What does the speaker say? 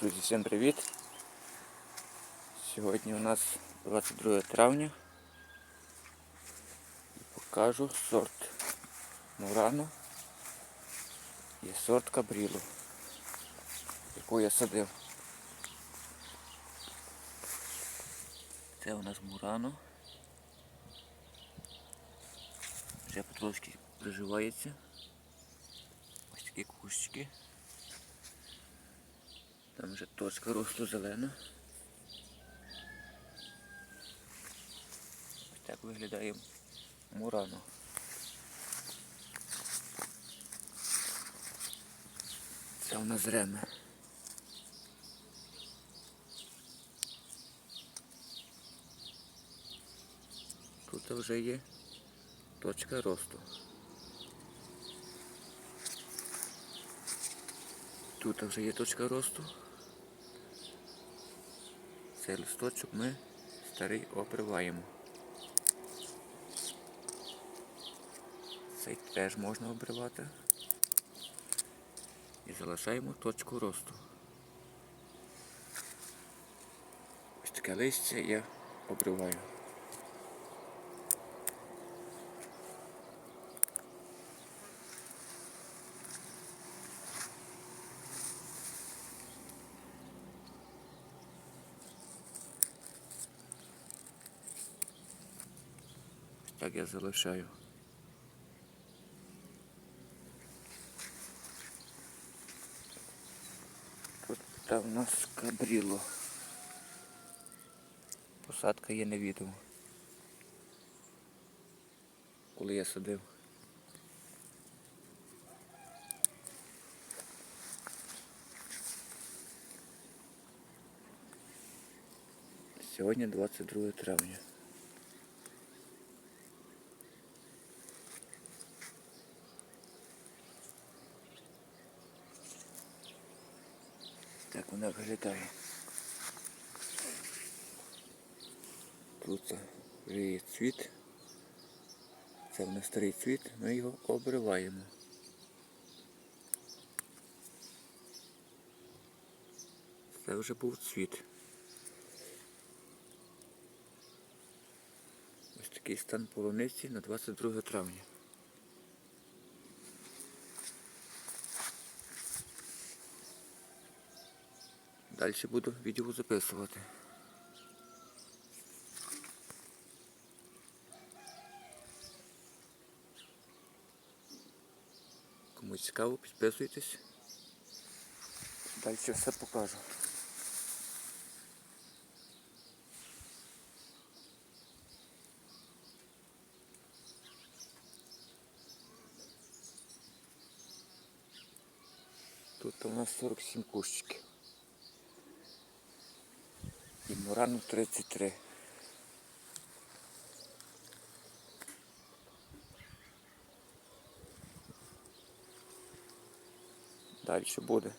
Друзі, всім привіт! Сьогодні у нас 22 травня і покажу сорт Мурано і сорт Кабріло, яку я садив. Це у нас Мурано. Вже потрошки приживається. Ось такі кущики. Там вже точка росту зелена. Ось так виглядає мурано. Це у нас реме. Тут вже є точка росту. Тут вже є точка росту. Цей листочок ми старий обриваємо. Цей теж можна обривати. І залишаємо точку росту. Ось таке листя я обриваю. Так я залишаю. Тут там у нас кабріло. Посадка є невідома. Коли я садив. Сьогодні 22 травня. Так вона виглядає. Тут вже є цвіт. Це в нас старий цвіт, ми його обриваємо. Це вже був цвіт. Ось такий стан полуниці на 22 травня. Далі буду відео записувати. Кому цікаво, підписуйтесь. Далі все покажу. Тут у нас 47 кущиків. І Мурану 33. Далі буде.